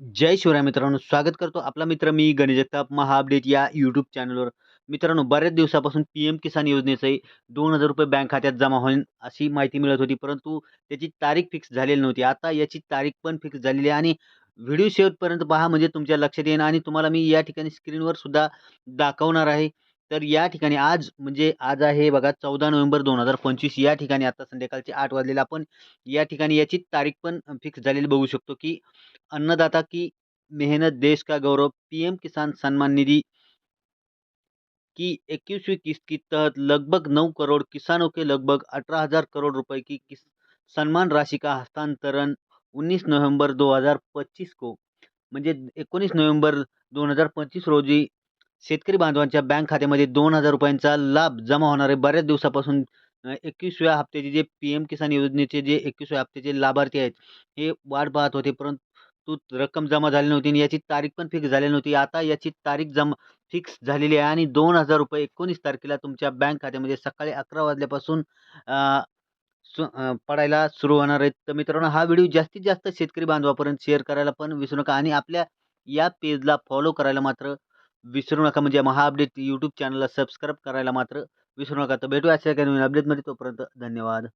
जय शिवराय मित्रांनो स्वागत करतो आपला मित्र मी गणेश जगताप महा अपडेट या यूट्यूब चॅनलवर मित्रांनो बऱ्याच दिवसापासून पी एम किसान योजनेचे दोन हजार रुपये बँक खात्यात जमा होईल अशी माहिती मिळत होती परंतु त्याची तारीख फिक्स झालेली नव्हती. आता याची तारीख पण फिक्स झालेली आहे आणि व्हिडिओ शेवटपर्यंत पहा म्हणजे तुमच्या लक्षात येईल आणि तुम्हाला मी या ठिकाणी स्क्रीनवर सुद्धा दाखवणार आहे. तर या ठिकाणी आज म्हणजे आज आहे बघा चौदा नोव्हेंबर दोन हजार पंचवीस. या ठिकाणी आता संध्याकाळचे आठ वाजलेला. आपण या ठिकाणी याची तारीख पण फिक्स झालेली बघू शकतो की अन्नदाता की मेहनत देश का गौरव पीएम किसान सन्मान निधि की इक्कीसवीं किस्त की तहत लगभग नौ करोड़ किसानों के लगभग अठारह हजार करोड़ रुपए की किस सन्मान राशि का हस्तांतरण 19 नोव्हेंबर 2025 को म्हणजे एकोणीस नोव्हेंबर दोन हजार पंचवीस रोजी शेतकरी बांधवांच्या बँक खात्यामध्ये दोन हजार रुपयांचा लाभ जमा होणार आहे बऱ्याच दिवसापासून एकवीसव्या हप्त्याचे जे पी एम किसान योजनेचे जे एकवीसव्या हप्त्याचे लाभार्थी आहेत हे वाट पाहत होते. परंतु रक्कम जमा झाली नव्हती आणि याची तारीख पण फिक्स झाली नव्हती. आता याची तारीख जमा फिक्स झालेली आहे आणि दोन हजार रुपये एकोणीस तारखेला तुमच्या बँक खात्यामध्ये सकाळी अकरा वाजल्यापासून सु पडायला सुरू होणार आहेत. तर मित्रांनो हा व्हिडिओ जास्तीत जास्त शेतकरी बांधवापर्यंत शेअर करायला पण विसरू नका आणि आपल्या या पेजला फॉलो करायला मात्र विसरू नका म्हणजे महा अपडेट यूट्यूब चॅनलला सबस्क्राईब करायला मात्र विसरू नका. तर भेटूया अशा काही नवीन अपडेटमध्ये. तोपर्यंत धन्यवाद.